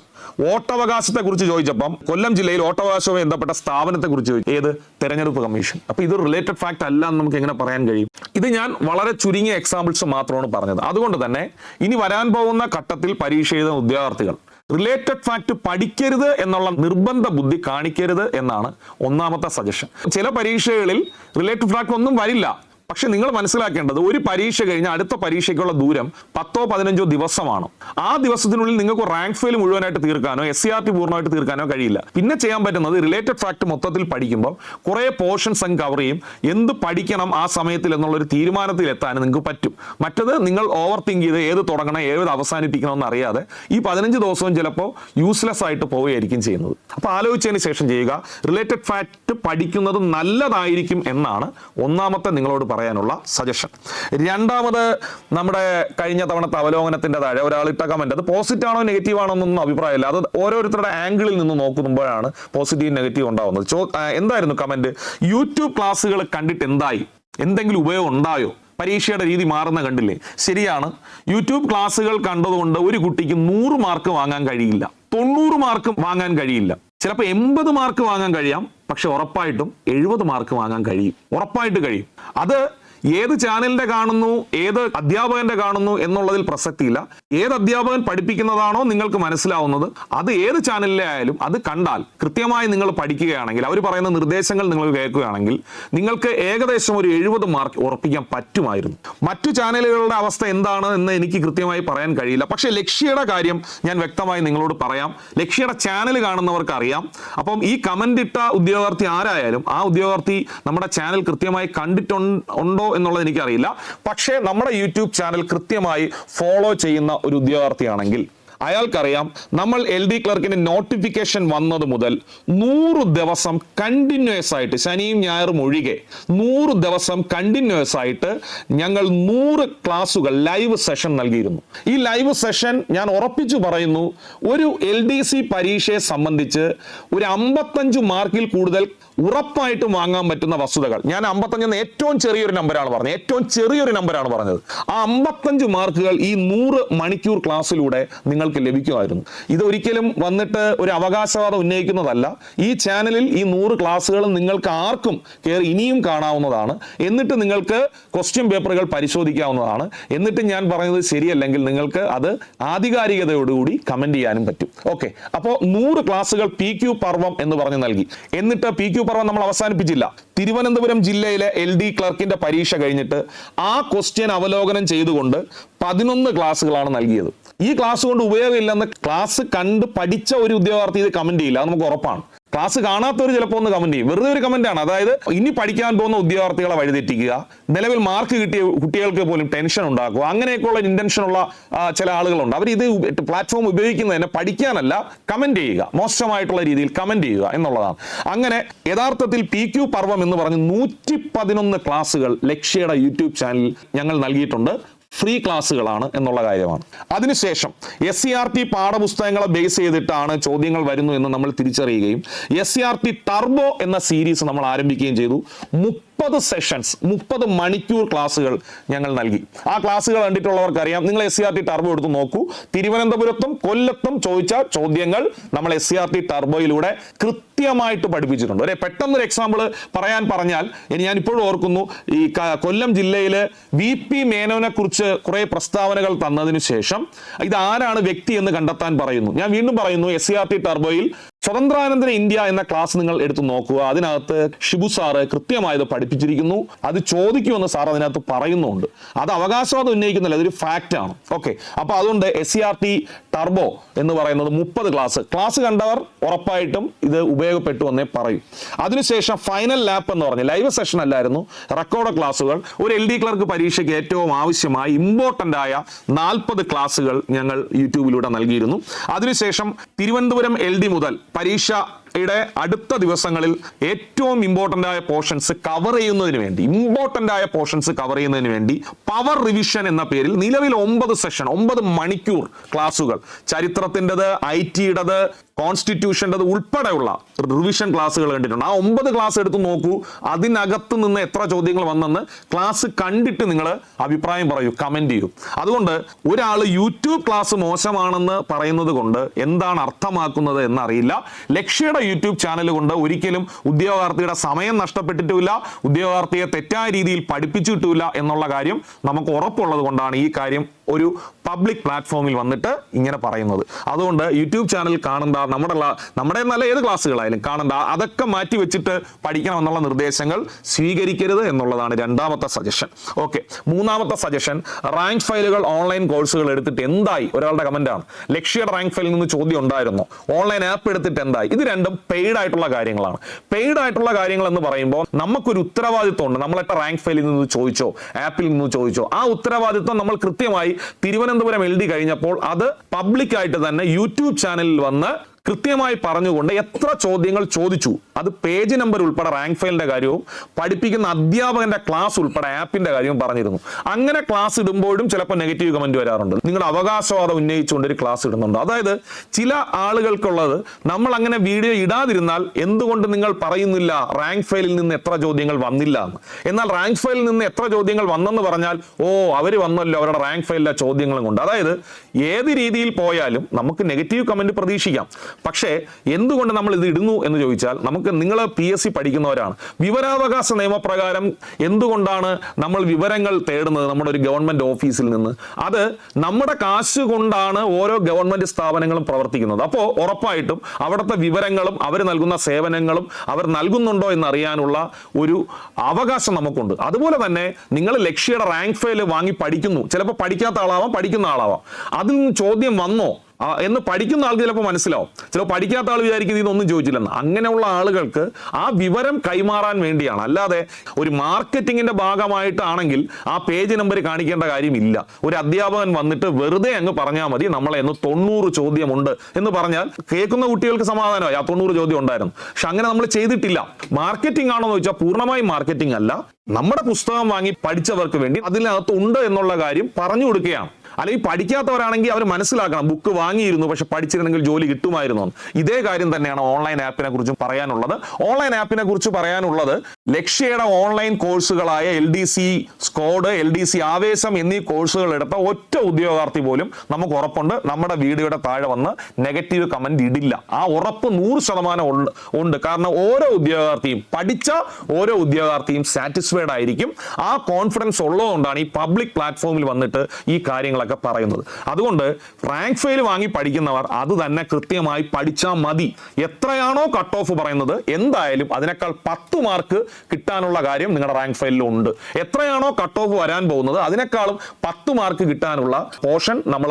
ഓട്ടവകാശത്തെക്കുറിച്ച് ചോദിച്ചപ്പം കൊല്ലം ജില്ലയിൽ ഓട്ടവകാശവുമായി ബന്ധപ്പെട്ട സ്ഥാപനത്തെ കുറിച്ച് ചോദിച്ചു ഏത്? തെരഞ്ഞെടുപ്പ് കമ്മീഷൻ. അപ്പൊ ഇത് റിലേറ്റഡ് ഫാക്ട് അല്ല എന്ന് നമുക്ക് എങ്ങനെ പറയാൻ കഴിയും? ഇത് ഞാൻ വളരെ ചുരുങ്ങിയ എക്സാമ്പിൾസ് മാത്രമാണ് പറഞ്ഞത്. അതുകൊണ്ട് തന്നെ ഇനി വരാൻ പോകുന്ന ഘട്ടത്തിൽ പരീക്ഷ എഴുതുന്ന ഉദ്യോഗാർത്ഥികൾ റിലേറ്റഡ് ഫാക്ട് പഠിക്കരുത് എന്നുള്ള നിർബന്ധ ബുദ്ധി കാണിക്കരുത് എന്നാണ് ഒന്നാമത്തെ സജഷൻ ചില പരീക്ഷകളിൽ റിലേറ്റഡ് ഫാക്ട് ഒന്നും വരില്ല. പക്ഷെ നിങ്ങൾ മനസ്സിലാക്കേണ്ടത് ഒരു പരീക്ഷ കഴിഞ്ഞ അടുത്ത പരീക്ഷയ്ക്കുള്ള ദൂരം പത്തോ പതിനഞ്ചോ ദിവസമാണ്. ആ ദിവസത്തിനുള്ളിൽ നിങ്ങൾക്ക് റാങ്ക് ഫെയിൽ മുഴുവനായിട്ട് തീർക്കാനോ എസ് സി ആർ ടി പൂർണമായിട്ട് തീർക്കാനോ കഴിയില്ല. പിന്നെ ചെയ്യാൻ പറ്റുന്നത് റിലേറ്റഡ് ഫാക്ട് മൊത്തത്തിൽ പഠിക്കുമ്പോൾ കുറേ പോർഷൻസ് അങ്ങ് കവർ ചെയ്യും. എന്ത് പഠിക്കണം ആ സമയത്തിൽ എന്നുള്ളൊരു തീരുമാനത്തിൽ എത്താൻ നിങ്ങൾക്ക് പറ്റും. മറ്റത് നിങ്ങൾ ഓവർ തിങ്ക് ചെയ്ത് ഏത് തുടങ്ങണം ഏത് അവസാനിപ്പിക്കണം എന്ന് അറിയാതെ ഈ പതിനഞ്ച് ദിവസവും ചിലപ്പോൾ യൂസ്ലെസ് ആയിട്ട് പോവുകയായിരിക്കും ചെയ്യുന്നത്. അപ്പോൾ ആലോചിച്ചതിന് ശേഷം ചെയ്യുക. റിലേറ്റഡ് ഫാക്ട് പഠിക്കുന്നത് നല്ലതായിരിക്കും എന്നാണ് ഒന്നാമത്തെ നിങ്ങളോട് പറയാനുള്ള സജഷൻ രണ്ടാമത് നമ്മുടെ കഴിഞ്ഞ തവണത്തെ അവലോകനത്തിന്റെ താഴെ ഒരാൾ ഇട്ട കമന്റ് അത് പോസിറ്റീവ് ആണോ നെഗറ്റീവ് ആണോ എന്നൊന്നും അഭിപ്രായമില്ല. അത് ഓരോരുത്തരുടെ ആംഗിളിൽ നിന്ന് നോക്കുമ്പോഴാണ് പോസിറ്റീവ് നെഗറ്റീവ് ഉണ്ടാവുന്നത്. ചോ എന്തായിരുന്നു കമന്റ് യൂട്യൂബ് ക്ലാസ്സുകൾ കണ്ടിട്ട് എന്തായി? എന്തെങ്കിലും ഉപയോഗം ഉണ്ടായോ? പരീക്ഷയുടെ രീതി മാറുന്ന കണ്ടില്ലേ? ശരിയാണ്. യൂട്യൂബ് ക്ലാസ്സുകൾ കണ്ടതുകൊണ്ട് ഒരു കുട്ടിക്ക് നൂറ് മാർക്ക് വാങ്ങാൻ കഴിയില്ല. തൊണ്ണൂറ് മാർക്ക് വാങ്ങാൻ കഴിയില്ല. ചിലപ്പോൾ എൺപത് മാർക്ക് വാങ്ങാൻ കഴിയാം. പക്ഷെ ഉറപ്പായിട്ടും എഴുപത് മാർക്ക് വാങ്ങാൻ കഴിയും. ഉറപ്പായിട്ട് കഴിയും. അത് ഏത് ചാനലിന്റെ കാണുന്നു ഏത് അധ്യാപകന്റെ കാണുന്നു എന്നുള്ളതിൽ പ്രസക്തിയില്ല. ഏത് അധ്യാപകൻ പഠിപ്പിക്കുന്നതാണോ നിങ്ങൾക്ക് മനസ്സിലാവുന്നത്. അത് ഏത് ചാനലിലെ ആയാലും അത് കണ്ടാൽ കൃത്യമായി നിങ്ങൾ പഠിക്കുകയാണെങ്കിൽ അവർ പറയുന്ന നിർദ്ദേശങ്ങൾ നിങ്ങൾ കേൾക്കുകയാണെങ്കിൽ നിങ്ങൾക്ക് ഏകദേശം ഒരു എഴുപത് മാർക്ക് ഉറപ്പിക്കാൻ പറ്റുമായിരുന്നു. മറ്റു ചാനലുകളുടെ അവസ്ഥ എന്താണ് എന്ന് എനിക്ക് കൃത്യമായി പറയാൻ കഴിയില്ല. പക്ഷേ ലക്ഷ്യയുടെ കാര്യം ഞാൻ വ്യക്തമായി നിങ്ങളോട് പറയാം. ലക്ഷ്യയുടെ ചാനൽ കാണുന്നവർക്ക് അറിയാം. അപ്പം ഈ കമന്റ് ഇട്ട ഉദ്യോഗാർത്ഥി ആരായാലും ആ ഉദ്യോഗാർത്ഥി നമ്മുടെ ചാനൽ കൃത്യമായി കണ്ടിട്ടുണ്ടോ എന്നുള്ളത് എനിക്കറിയില്ല. പക്ഷേ നമ്മുടെ യൂട്യൂബ് ചാനൽ കൃത്യമായി ഫോളോ ചെയ്യുന്ന ഒരു ഉദ്യോഗാർത്ഥിയാണെങ്കിൽ അയാൾക്കറിയാം നമ്മൾ എൽ ഡി ക്ലർക്കിന് നോട്ടിഫിക്കേഷൻ വന്നത് മുതൽ നൂറ് ദിവസം കണ്ടിന്യൂസ് ആയിട്ട് ശനിയും ഞായറും ഒഴികെ നൂറ് ദിവസം കണ്ടിന്യൂസ് ആയിട്ട് ഞങ്ങൾ നൂറ് ക്ലാസുകൾ ലൈവ് സെഷൻ നൽകിയിരുന്നു. ഈ ലൈവ് സെഷൻ ഞാൻ ഉറപ്പിച്ചു പറയുന്നു ഒരു എൽ ഡി സി പരീക്ഷയെ സംബന്ധിച്ച് ഒരു അമ്പത്തഞ്ച് മാർക്കിൽ കൂടുതൽ ഉറപ്പായിട്ടും വാങ്ങാൻ പറ്റുന്ന വസ്തുതകൾ. ഞാൻ അമ്പത്തഞ്ച് ഏറ്റവും ചെറിയൊരു നമ്പറാണ് പറഞ്ഞത്. ഏറ്റവും ചെറിയൊരു നമ്പറാണ് പറഞ്ഞത്. ആ അമ്പത്തഞ്ച് മാർക്കുകൾ ഈ നൂറ് മണിക്കൂർ ക്ലാസ്സിലൂടെ നിങ്ങൾക്ക് ലഭിക്കുമായിരുന്നു. ഇതൊരിക്കലും വന്നിട്ട് ഒരു അവകാശവാദം ഉന്നയിക്കുന്നതല്ല. ഈ ചാനലിൽ ഈ നൂറ് ക്ലാസ്സുകളും നിങ്ങൾക്ക് ആർക്കും കയറി ഇനിയും കാണാവുന്നതാണ്. എന്നിട്ട് നിങ്ങൾക്ക് ക്വസ്റ്റ്യൻ പേപ്പറുകൾ പരിശോധിക്കാവുന്നതാണ്. എന്നിട്ട് ഞാൻ പറയുന്നത് ശരിയല്ലെങ്കിൽ നിങ്ങൾക്ക് അത് ആധികാരികതയോടുകൂടി കമന്റ് ചെയ്യാനും പറ്റും. ഓക്കെ അപ്പോൾ നൂറ് ക്ലാസ്സുകൾ പി ക്യു പർവം എന്ന് പറഞ്ഞ് നൽകി. എന്നിട്ട് പി ക്യു പർവം നമ്മൾ അവസാനിപ്പിച്ചില്ല. തിരുവനന്തപുരം ജില്ലയിലെ എൽ ഡി ക്ലർക്കിന്റെ പരീക്ഷ കഴിഞ്ഞിട്ട് ആ ക്വസ്റ്റ്യൻ അവലോകനം ചെയ്തുകൊണ്ട് പതിനൊന്ന് ക്ലാസ്സുകളാണ് നൽകിയത്. ഈ ക്ലാസ് കൊണ്ട് ഉപയോഗമില്ലെന്ന് ക്ലാസ് കണ്ട് പഠിച്ച ഒരു ഉദ്യോഗാർത്ഥി ഇത് കമന്റ് ചെയ്യില്ല. അത് നമുക്ക് ഉറപ്പാണ്. ക്ലാസ് കാണാത്തവർ ചിലപ്പോൾ ഒന്ന് കമന്റ് ചെയ്യും. വെറുതെ ഒരു കമന്റ് ആണ്. അതായത് ഇനി പഠിക്കാൻ പോകുന്ന ഉദ്യോഗാർത്ഥികളെ വഴിതെറ്റിക്കുക നിലവിൽ മാർക്ക് കിട്ടിയ കുട്ടികൾക്ക് പോലും ടെൻഷൻ ഉണ്ടാക്കുക അങ്ങനെയൊക്കെയുള്ള ഇന്റൻഷൻ ഉള്ള ചില ആളുകളുണ്ട്. അവർ ഇത് പ്ലാറ്റ്ഫോം ഉപയോഗിക്കുന്നത് പഠിക്കാനല്ല കമന്റ് ചെയ്യുക. മോശമായിട്ടുള്ള രീതിയിൽ കമന്റ് ചെയ്യുക എന്നുള്ളതാണ്. അങ്ങനെ യഥാർത്ഥത്തിൽ പി ക്യു പർവം എന്ന് പറഞ്ഞ് നൂറ്റി പതിനൊന്ന് ക്ലാസ്സുകൾ ലക്ഷ്യയുടെ യൂട്യൂബ് ചാനലിൽ ഞങ്ങൾ നൽകിയിട്ടുണ്ട്. ഫ്രീ ക്ലാസ്സുകളാണ് എന്നുള്ള കാര്യമാണ്. അതിനുശേഷം എസ് സി ആർ ടി പാഠപുസ്തകങ്ങളെ ബേസ് ചെയ്തിട്ടാണ് ചോദ്യങ്ങൾ വരുന്നു എന്ന് നമ്മൾ തിരിച്ചറിയുകയും S C R T turbo എന്ന സീരീസ് നമ്മൾ ആരംഭിക്കുകയും ചെയ്തു. മുപ്പത് സെഷൻസ് മുപ്പത് മണിക്കൂർ ക്ലാസ്സുകൾ ഞങ്ങൾ നൽകി. ആ ക്ലാസ്സുകൾ കണ്ടിട്ടുള്ളവർക്ക് അറിയാം നിങ്ങൾ S C R T turbo എടുത്ത് നോക്കൂ. തിരുവനന്തപുരത്തും കൊല്ലത്തും ചോദിച്ച ചോദ്യങ്ങൾ നമ്മൾ എസ് സി ആർ ടി ടർബോയിലൂടെ കൃത്യമായിട്ട് പഠിപ്പിച്ചിട്ടുണ്ട്. ഒരു പെട്ടെന്നൊരു എക്സാമ്പിൾ പറയാൻ പറഞ്ഞാൽ ഇനി ഞാൻ ഇപ്പോഴും ഓർക്കുന്നു ഈ കൊല്ലം ജില്ലയിൽ വി പി മേനോനെ കുറിച്ച് കുറെ പ്രസ്താവനകൾ തന്നതിന് ശേഷം ഇത് ആരാണ് വ്യക്തി എന്ന് കണ്ടെത്താൻ പറയുന്നു. ഞാൻ വീണ്ടും പറയുന്നു എസ് സി ആർ ടി ടർബോയിൽ സ്വതന്ത്രാനന്തര ഇന്ത്യ എന്ന ക്ലാസ് നിങ്ങൾ എടുത്തു നോക്കുക. അതിനകത്ത് ഷിബു സാറ് കൃത്യമായത് പഠിപ്പിച്ചിരിക്കുന്നു. അത് ചോദിക്കുമെന്ന് സാർ അതിനകത്ത് പറയുന്നുണ്ട്. അത് അവകാശവാദം ഉന്നയിക്കുന്നില്ല അതൊരു ഫാക്റ്റ് ആണ്. ഓക്കെ അപ്പോൾ അതുകൊണ്ട് S C R T turbo എന്ന് പറയുന്നത് മുപ്പത് ക്ലാസ് ക്ലാസ് കണ്ടവർ ഉറപ്പായിട്ടും ഇത് ഉപയോഗപ്പെട്ടു എന്നേ പറയും. അതിനുശേഷം ഫൈനൽ ലാപ്പ് എന്ന് പറഞ്ഞ് ലൈവ് സെഷൻ അല്ലായിരുന്നു റെക്കോർഡ് ക്ലാസ്സുകൾ ഒരു എൽ ഡി ക്ലർക്ക് പരീക്ഷയ്ക്ക് ഏറ്റവും ആവശ്യമായി ഇമ്പോർട്ടന്റ് ആയ നാൽപ്പത് ക്ലാസ്സുകൾ ഞങ്ങൾ യൂട്യൂബിലൂടെ നൽകിയിരുന്നു. അതിനുശേഷം തിരുവനന്തപുരം എൽ ഡി മുതൽ പരീക്ഷ യുടെ അടുത്ത ദിവസങ്ങളിൽ ഏറ്റവും ഇമ്പോർട്ടന്റ് ആയ പോർഷൻസ് കവർ ചെയ്യുന്നതിന് വേണ്ടി ഇമ്പോർട്ടന്റ് ആയ പോർഷൻസ് കവർ ചെയ്യുന്നതിന് വേണ്ടി പവർ റിവിഷൻ എന്ന പേരിൽ നിലവിൽ ഒമ്പത് സെഷൻ ഒമ്പത് മണിക്കൂർ ക്ലാസുകൾ. ചരിത്രത്തിന്റെത് ഐ ടിയുടേത് കോൺസ്റ്റിറ്റ്യൂഷന്റെത് ഉൾപ്പെടെയുള്ള റിവിഷൻ ക്ലാസ്സുകൾ കണ്ടിട്ടുണ്ട്. ആ ഒമ്പത് ക്ലാസ് എടുത്ത് നോക്കൂ. അതിനകത്ത് നിന്ന് എത്ര ചോദ്യങ്ങൾ വന്നെന്ന് ക്ലാസ് കണ്ടിട്ട് നിങ്ങൾ അഭിപ്രായം പറയൂ കമന്റ് ചെയ്യൂ. അതുകൊണ്ട് ഒരാൾ യൂട്യൂബ് ക്ലാസ് മോശമാണെന്ന് പറയുന്നത് കൊണ്ട് എന്താണ് അർത്ഥമാക്കുന്നത് എന്നറിയില്ല. ലക്ഷ്യയുടെ യൂട്യൂബ് ചാനൽ കൊണ്ട് ഒരിക്കലും ഉദ്യോഗാർത്ഥിയുടെ സമയം നഷ്ടപ്പെട്ടിട്ടുമില്ല ഉദ്യോഗാർത്ഥിയെ തെറ്റായ രീതിയിൽ പഠിപ്പിച്ചിട്ടില്ല എന്നുള്ള കാര്യം നമുക്ക് ഉറപ്പുള്ളത് കൊണ്ടാണ് ഈ കാര്യം ഒരു പബ്ലിക് പ്ലാറ്റ്ഫോമിൽ വന്നിട്ട് ഇങ്ങനെ പറയുന്നത്. അതുകൊണ്ട് യൂട്യൂബ് ചാനൽ കാണണ്ട നമ്മുടെ നമ്മുടെ നല്ല ഏത് ക്ലാസ്സുകളായാലും കാണണ്ട. അതൊക്കെ മാറ്റി വെച്ചിട്ട് പഠിക്കണം എന്നുള്ള നിർദ്ദേശങ്ങൾ സ്വീകരിക്കരുത് എന്നുള്ളതാണ് രണ്ടാമത്തെ സജഷൻ ഓക്കെ മൂന്നാമത്തെ സജഷൻ റാങ്ക് ഫയലുകൾ ഓൺലൈൻ കോഴ്സുകൾ എടുത്തിട്ട് എന്തായി? ഒരാളുടെ കമന്റ് ആണ്. ലക്ഷ്യയുടെ റാങ്ക് ഫയലിൽ നിന്ന് ചോദ്യം ഉണ്ടായിരുന്നു. ഓൺലൈൻ ആപ്പ് എടുത്തിട്ട് എന്തായി? ഇത് രണ്ടും പെയ്ഡ് ആയിട്ടുള്ള കാര്യങ്ങളാണ്. പെയ്ഡ് ആയിട്ടുള്ള കാര്യങ്ങൾ എന്ന് പറയുമ്പോൾ നമുക്കൊരു ഉത്തരവാദിത്വം ഉണ്ട് നമ്മളെ റാങ്ക് ഫയലിൽ നിന്ന് ചോദിച്ചോ ആപ്പിൽ നിന്ന് ചോദിച്ചോ ആ ഉത്തരവാദിത്വം നമ്മൾ കൃത്യമായി തിരുവനന്തപുരം എൽ ഡി കഴിഞ്ഞപ്പോൾ അത് പബ്ലിക്കായിട്ട് തന്നെ യൂട്യൂബ് ചാനലിൽ വന്ന് കൃത്യമായി പറഞ്ഞുകൊണ്ട് എത്ര ചോദ്യങ്ങൾ ചോദിച്ചു. അത് പേജ് നമ്പർ ഉൾപ്പെടെ റാങ്ക് ഫയലിന്റെ കാര്യവും പഠിപ്പിക്കുന്ന അധ്യാപകന്റെ ക്ലാസ് ഉൾപ്പെടെ ആപ്പിന്റെ കാര്യവും പറഞ്ഞിരുന്നു. അങ്ങനെ ക്ലാസ് ഇടുമ്പോഴും ചിലപ്പോൾ നെഗറ്റീവ് കമന്റ് വരാറുണ്ട്. നിങ്ങൾ അവകാശവാദം ഉന്നയിച്ചുകൊണ്ട് ഒരു ക്ലാസ് ഇടുന്നുണ്ട്. അതായത് ചില ആളുകൾക്കുള്ളത് നമ്മൾ അങ്ങനെ വീഡിയോ ഇടാതിരുന്നാൽ എന്തുകൊണ്ട് നിങ്ങൾ പറയുന്നില്ല റാങ്ക് ഫയലിൽ നിന്ന് എത്ര ചോദ്യങ്ങൾ വന്നില്ല എന്ന്. എന്നാൽ റാങ്ക് ഫയലിൽ നിന്ന് എത്ര ചോദ്യങ്ങൾ വന്നെന്ന് പറഞ്ഞാൽ ഓ അവർ വന്നല്ലോ അവരുടെ റാങ്ക് ഫയലിലെ ചോദ്യങ്ങളും കൊണ്ട്. അതായത് ഏത് രീതിയിൽ പോയാലും നമുക്ക് നെഗറ്റീവ് കമന്റ് പ്രതീക്ഷിക്കാം. പക്ഷേ എന്തുകൊണ്ട് നമ്മൾ ഇത് ഇടുന്നു എന്ന് ചോദിച്ചാൽ നമുക്ക് നിങ്ങൾ പി എസ് സി പഠിക്കുന്നവരാണ്. വിവരാവകാശ നിയമപ്രകാരം എന്തുകൊണ്ടാണ് നമ്മൾ വിവരങ്ങൾ തേടുന്നത് നമ്മുടെ ഒരു ഗവൺമെന്റ് ഓഫീസിൽ നിന്ന്? അത് നമ്മുടെ കാശ് കൊണ്ടാണ് ഓരോ ഗവൺമെന്റ് സ്ഥാപനങ്ങളും പ്രവർത്തിക്കുന്നത്. അപ്പോൾ ഉറപ്പായിട്ടും അവിടുത്തെ വിവരങ്ങളും അവർ നൽകുന്ന സേവനങ്ങളും അവർ നൽകുന്നുണ്ടോ എന്നറിയാനുള്ള ഒരു അവകാശം നമുക്കുണ്ട്. അതുപോലെ തന്നെ നിങ്ങൾ ലക്ഷ്യയുടെ റാങ്ക് ഫയൽ വാങ്ങി പഠിക്കുന്നു. ചിലപ്പോൾ പഠിക്കാത്ത ആളാവാം പഠിക്കുന്ന ആളാവാം. അതിൽ നിന്ന് ചോദ്യം വന്നോ? എന്ന് പഠിക്കുന്ന ആൾക്ക് ചിലപ്പോൾ മനസ്സിലാവും. ചിലപ്പോൾ പഠിക്കാത്ത ആൾ വിചാരിക്കുന്നത് ഇതൊന്നും ചോദിച്ചില്ലെന്ന്. അങ്ങനെയുള്ള ആളുകൾക്ക് ആ വിവരം കൈമാറാൻ വേണ്ടിയാണ്. അല്ലാതെ ഒരു മാർക്കറ്റിങ്ങിന്റെ ഭാഗമായിട്ടാണെങ്കിൽ ആ പേജ് നമ്പർ കാണിക്കേണ്ട കാര്യമില്ല. ഒരു അധ്യാപകൻ വന്നിട്ട് വെറുതെ അങ്ങ് പറഞ്ഞാൽ മതി നമ്മളെ എന്ന് തൊണ്ണൂറ് ചോദ്യമുണ്ട് എന്ന് പറഞ്ഞാൽ കേൾക്കുന്ന കുട്ടികൾക്ക് സമാധാനമായി. ആ തൊണ്ണൂറ് ചോദ്യം ഉണ്ടായിരുന്നു. പക്ഷെ അങ്ങനെ നമ്മൾ ചെയ്തിട്ടില്ല. മാർക്കറ്റിംഗ് ആണോ എന്ന് വെച്ചാൽ പൂർണമായും മാർക്കറ്റിംഗ് അല്ല. നമ്മുടെ പുസ്തകം വാങ്ങി പഠിച്ചവർക്ക് വേണ്ടി അതിനകത്ത് ഉണ്ട് എന്നുള്ള കാര്യം പറഞ്ഞു കൊടുക്കുകയാണ്. അല്ലെങ്കിൽ പഠിക്കാത്തവരാണെങ്കിൽ അവർ മനസ്സിലാക്കണം. ബുക്ക് വാങ്ങിയിരുന്നു പക്ഷെ പഠിച്ചിരുന്നെങ്കിൽ ജോലി കിട്ടുമായിരുന്നു ഇതേ കാര്യം തന്നെയാണ് ഓൺലൈൻ ആപ്പിനെ കുറിച്ചും പറയാനുള്ളത്. ഓൺലൈൻ ആപ്പിനെ കുറിച്ച് പറയാനുള്ളത് ലക്ഷ്യയുടെ online കോഴ്സുകളായ L D C squad L D C ആവേശം എന്നീ കോഴ്സുകൾ എടുത്ത ഒറ്റ ഉദ്യോഗാർത്ഥി പോലും നമുക്ക് ഉറപ്പുണ്ട്. നമ്മുടെ വീഡിയോയുടെ താഴെ വന്ന് നെഗറ്റീവ് കമന്റ് ഇടില്ല. ആ ഉറപ്പ് നൂറ് ശതമാനം ഉണ്ട് ഉണ്ട്. കാരണം ഓരോ ഉദ്യോഗാർത്ഥിയും പഠിച്ച ഓരോ ഉദ്യോഗാർത്ഥിയും സാറ്റിസ്ഫൈഡ് ആയിരിക്കും. ആ കോൺഫിഡൻസ് ഉള്ളതുകൊണ്ടാണ് ഈ പബ്ലിക് പ്ലാറ്റ്ഫോമിൽ വന്നിട്ട് ഈ കാര്യങ്ങളൊക്കെ പറയുന്നത്. അതുകൊണ്ട് റാങ്ക് ഫെയിൽ വാങ്ങി പഠിക്കുന്നവർ അത് തന്നെ കൃത്യമായി പഠിച്ചാൽ മതി. എത്രയാണോ കട്ട് ഓഫ് പറയുന്നത് എന്തായാലും അതിനേക്കാൾ പത്ത് മാർക്ക് കിട്ടാനുള്ള കാര്യം നിങ്ങളുടെ റാങ്ക് ഫയലിൽ ഉണ്ട്. എത്രയാണോ കട്ട് ഓഫ് വരാൻ പോകുന്നത് അതിനേക്കാളും പത്ത് മാർക്ക് കിട്ടാനുള്ള പോർഷൻ നമ്മൾ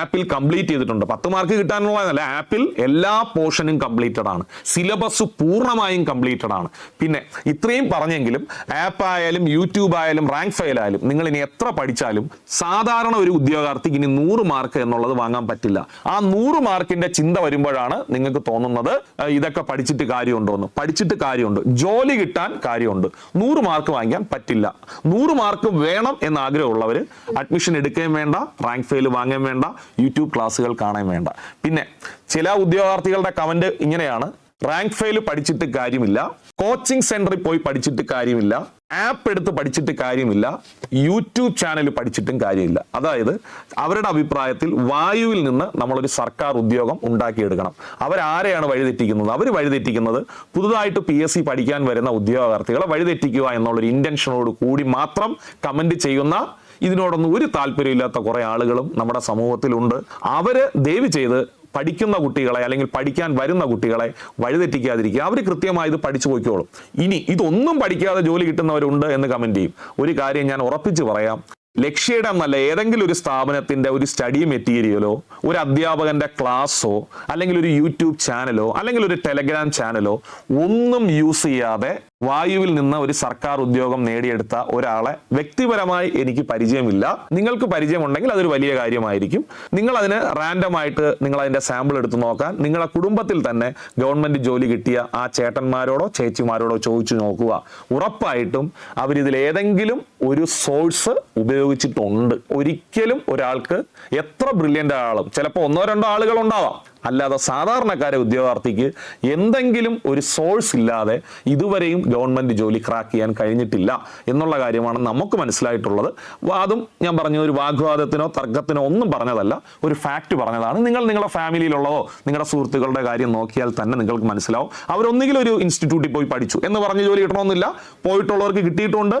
ആപ്പിൽ കംപ്ലീറ്റ് ചെയ്തിട്ടുണ്ട്. പത്ത് മാർക്ക് കിട്ടാനുള്ളതല്ല ആപ്പിൽ എല്ലാ പോർഷനും കംപ്ലീറ്റഡ് ആണ്. സിലബസ് പൂർണമായും കംപ്ലീറ്റഡ് ആണ്. പിന്നെ ഇത്രയും പറഞ്ഞെങ്കിലും ആപ്പ് ആയാലും യൂട്യൂബ് ആയാലും റാങ്ക് ഫയൽ ആയാലും നിങ്ങൾ ഇനി എത്ര പഠിച്ചാലും സാധാരണ ഒരു ഉദ്യോഗാർത്ഥിക്ക് ഇനി നൂറ് മാർക്ക് എന്നുള്ളത് വാങ്ങാൻ പറ്റില്ല. ആ നൂറ് മാർക്കിന്റെ ചിന്ത വരുമ്പോഴാണ് നിങ്ങൾക്ക് തോന്നുന്നത് ഇതൊക്കെ പഠിച്ചിട്ട് കാര്യമുണ്ടോ എന്ന് പഠിച്ചിട്ട് കാര്യമുണ്ട്. ജോലി കിട്ടാൻ കാര്യമുണ്ട്. നൂറ് മാർക്ക് വാങ്ങിക്കാൻ പറ്റില്ല. നൂറ് മാർക്ക് വേണം എന്ന് ആഗ്രഹമുള്ളവർ അഡ്മിഷൻ എടുക്കുകയും വേണ്ട റാങ്ക് ഫെയിൽ വാങ്ങുകയും വേണ്ട യൂട്യൂബ് ക്ലാസ്സുകൾ കാണുകയും വേണ്ട. പിന്നെ ചില ഉദ്യോഗാർത്ഥികളുടെ കമന്റ് ഇങ്ങനെയാണ്. റാങ്ക് ഫെയിൽ പഠിച്ചിട്ട് കാര്യമില്ല. കോച്ചിങ് സെന്ററിൽ പോയി പഠിച്ചിട്ട് കാര്യമില്ല. ആപ്പ് എടുത്ത് പഠിച്ചിട്ട് കാര്യമില്ല. യൂട്യൂബ് ചാനൽ പഠിച്ചിട്ടും കാര്യമില്ല. അതായത് അവരുടെ അഭിപ്രായത്തിൽ വായുവിൽ നിന്ന് നമ്മളൊരു സർക്കാർ ഉദ്യോഗം ഉണ്ടാക്കിയെടുക്കണം. അവരാരെയാണ് വഴിതെറ്റിക്കുന്നത്? അവർ വഴിതെറ്റിക്കുന്നത് പുതുതായിട്ട് പി എസ് സി പഠിക്കാൻ വരുന്ന ഉദ്യോഗാർത്ഥികളെ വഴിതെറ്റിക്കുക എന്നുള്ളൊരു ഇന്റൻഷനോട് കൂടി മാത്രം കമന്റ് ചെയ്യുന്ന ഇതിനോടൊന്നും ഒരു താല്പര്യമില്ലാത്ത കുറേ ആളുകളും നമ്മുടെ സമൂഹത്തിലുണ്ട്. അവർ ദയവ് ചെയ്ത് പഠിക്കുന്ന കുട്ടികളെ അല്ലെങ്കിൽ പഠിക്കാൻ വരുന്ന കുട്ടികളെ വഴിതെറ്റിക്കാതിരിക്കുക. അവർ കൃത്യമായി ഇത് പഠിച്ചു പോയിക്കോളും. ഇനി ഇതൊന്നും പഠിക്കാതെ ജോലി കിട്ടുന്നവരുണ്ട് എന്ന് കമന്റ് ചെയ്യും. ഒരു കാര്യം ഞാൻ ഉറപ്പിച്ച് പറയാം. ലക്ഷ്യയുടെ എന്നല്ല ഏതെങ്കിലും ഒരു സ്ഥാപനത്തിന്റെ ഒരു സ്റ്റഡി മെറ്റീരിയലോ ഒരു അധ്യാപകന്റെ ക്ലാസ്സോ അല്ലെങ്കിൽ ഒരു യൂട്യൂബ് ചാനലോ അല്ലെങ്കിൽ ഒരു ടെലഗ്രാം ചാനലോ ഒന്നും യൂസ് ചെയ്യാതെ വായുവിൽ നിന്ന് ഒരു സർക്കാർ ഉദ്യോഗം നേടിയെടുത്ത ഒരാളെ വ്യക്തിപരമായി എനിക്ക് പരിചയമില്ല. നിങ്ങൾക്ക് പരിചയമുണ്ടെങ്കിൽ അതൊരു വലിയ കാര്യമായിരിക്കും. നിങ്ങൾ അതിന് റാൻഡമായിട്ട് നിങ്ങൾ അതിന്റെ സാമ്പിൾ എടുത്ത് നോക്കാൻ നിങ്ങളുടെ കുടുംബത്തിൽ തന്നെ ഗവൺമെന്റ് ജോലി കിട്ടിയ ആ ചേട്ടന്മാരോടോ ചേച്ചിമാരോടോ ചോദിച്ചു നോക്കുക. ഉറപ്പായിട്ടും അവരിതിൽ ഏതെങ്കിലും ഒരു സോഴ്സ് ഉപയോഗിച്ചിട്ടുണ്ട്. ഒരിക്കലും ഒരാൾക്ക് എത്ര ബ്രില്യന്റ് ആളും ചിലപ്പോൾ ഒന്നോ രണ്ടോ ആളുകൾ ഉണ്ടാവാം. അല്ലാതെ സാധാരണക്കാരെ ഉദ്യോഗാർത്ഥിക്ക് എന്തെങ്കിലും ഒരു സോഴ്സ് ഇല്ലാതെ ഇതുവരെയും ഗവൺമെന്റ് ജോലി ക്രാക്ക് ചെയ്യാൻ കഴിഞ്ഞിട്ടില്ല എന്നുള്ള കാര്യമാണ് നമുക്ക് മനസ്സിലായിട്ടുള്ളത്. അതും ഞാൻ പറഞ്ഞ ഒരു വാഗ്വാദത്തിനോ തർക്കത്തിനോ ഒന്നും പറഞ്ഞതല്ല. ഒരു ഫാക്റ്റ് പറഞ്ഞതാണ്. നിങ്ങൾ നിങ്ങളുടെ ഫാമിലിയിലുള്ളതോ നിങ്ങളുടെ സുഹൃത്തുക്കളുടെ കാര്യം നോക്കിയാൽ തന്നെ നിങ്ങൾക്ക് മനസ്സിലാവും. അവരൊന്നുകിലും ഒരു ഇൻസ്റ്റിറ്റ്യൂട്ടിൽ പോയി പഠിച്ചു എന്ന് പറഞ്ഞ് ജോലി കിട്ടണമെന്നില്ല. പോയിട്ടുള്ളവർക്ക് കിട്ടിയിട്ടുണ്ട്.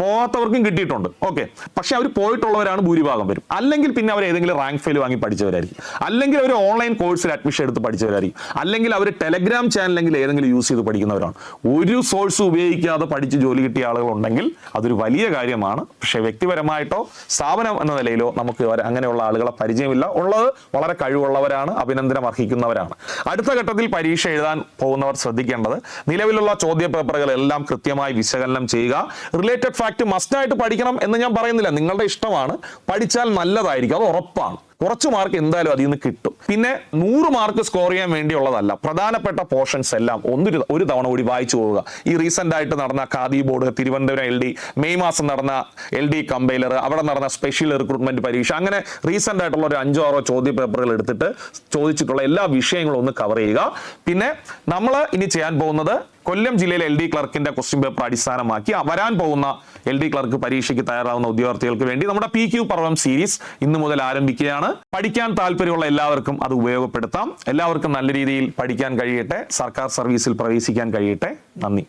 പോകാത്തവർക്കും കിട്ടിയിട്ടുണ്ട്. ഓക്കെ പക്ഷേ അവർ പോയിട്ടുള്ളവരാണ് ഭൂരിഭാഗം വരും അല്ലെങ്കിൽ പിന്നെ അവർ ഏതെങ്കിലും റാങ്ക് ഫെയിൽ വാങ്ങി പഠിച്ചവരായിരിക്കും. അല്ലെങ്കിൽ അവർ ഓൺലൈൻ കോഴ്സിൽ അഡ്മിഷൻ എടുത്ത് പഠിച്ചവരായിരിക്കും. അല്ലെങ്കിൽ അവർ ടെലഗ്രാം ചാനലെങ്കിൽ ഏതെങ്കിലും യൂസ് ചെയ്ത് പഠിക്കുന്നവരാണ്. ഒരു സോഴ്സ് ഉപയോഗിക്കാതെ പഠിച്ച് ജോലി കിട്ടിയ ആളുകളുണ്ടെങ്കിൽ അതൊരു വലിയ കാര്യമാണ്. പക്ഷേ വ്യക്തിപരമായിട്ടോ സ്ഥാപനം എന്ന നിലയിലോ നമുക്ക് അങ്ങനെയുള്ള ആളുകളെ പരിചയമില്ല. ഉള്ളത് വളരെ കഴിവുള്ളവരാണ് അഭിനന്ദനം അർഹിക്കുന്നവരാണ്. അടുത്ത ഘട്ടത്തിൽ പരീക്ഷ എഴുതാൻ പോകുന്നവർ ശ്രദ്ധിക്കേണ്ടത് നിലവിലുള്ള ചോദ്യ പേപ്പറുകളെല്ലാം കൃത്യമായി വിശകലനം ചെയ്യുക. റിലേറ്റഡ് ഫാക്ട് മസ്റ്റായിട്ട് പഠിക്കണം എന്ന് ഞാൻ പറയുന്നില്ല. നിങ്ങളുടെ ഇഷ്ടമാണ്. പഠിച്ചാൽ നല്ലതായിരിക്കും. അത് ഉറപ്പാണ്. കുറച്ച് മാർക്ക് എന്തായാലും അതിൽ നിന്ന് കിട്ടും. പിന്നെ നൂറ് മാർക്ക് സ്കോർ ചെയ്യാൻ വേണ്ടിയുള്ളതല്ല. പ്രധാനപ്പെട്ട പോർഷൻസ് എല്ലാം ഒന്നൊരു ഒരു തവണ കൂടി വായിച്ചു പോവുക. ഈ റീസെന്റ് ആയിട്ട് നടന്ന Khadi board Thiruvananthapuram L D May മാസം നടന്ന എൽ ഡി കമ്പൈലർ അവിടെ നടന്ന സ്പെഷ്യൽ റിക്രൂട്ട്മെന്റ് പരീക്ഷ. അങ്ങനെ റീസെന്റ് ആയിട്ടുള്ള ഒരു അഞ്ചോ ആറോ ചോദ്യ പേപ്പറുകൾ എടുത്തിട്ട് ചോദിച്ചിട്ടുള്ള എല്ലാ വിഷയങ്ങളും ഒന്ന് കവർ ചെയ്യുക. പിന്നെ നമ്മൾ ഇനി ചെയ്യാൻ പോകുന്നത് കൊല്ലം ജില്ലയിലെ എൽ ഡി ക്ലർക്കിന്റെ ക്വസ്റ്റ്യൻ പേപ്പർ അടിസ്ഥാനമാക്കി വരാൻ പോകുന്ന എൽ ഡി ക്ലർക്ക് പരീക്ഷയ്ക്ക് തയ്യാറാവുന്ന ഉദ്യോഗാർത്ഥികൾക്ക് വേണ്ടി നമ്മുടെ പി ക്യു പർവം സീരീസ് ഇന്നു മുതൽ ആരംഭിക്കുകയാണ്. പഠിക്കാൻ താല്പര്യമുള്ള എല്ലാവർക്കും അത് ഉപയോഗപ്പെടുത്താം. എല്ലാവർക്കും നല്ല രീതിയിൽ പഠിക്കാൻ കഴിയട്ടെ. സർക്കാർ സർവീസിൽ പ്രവേശിക്കാൻ കഴിയട്ടെ. നന്ദി.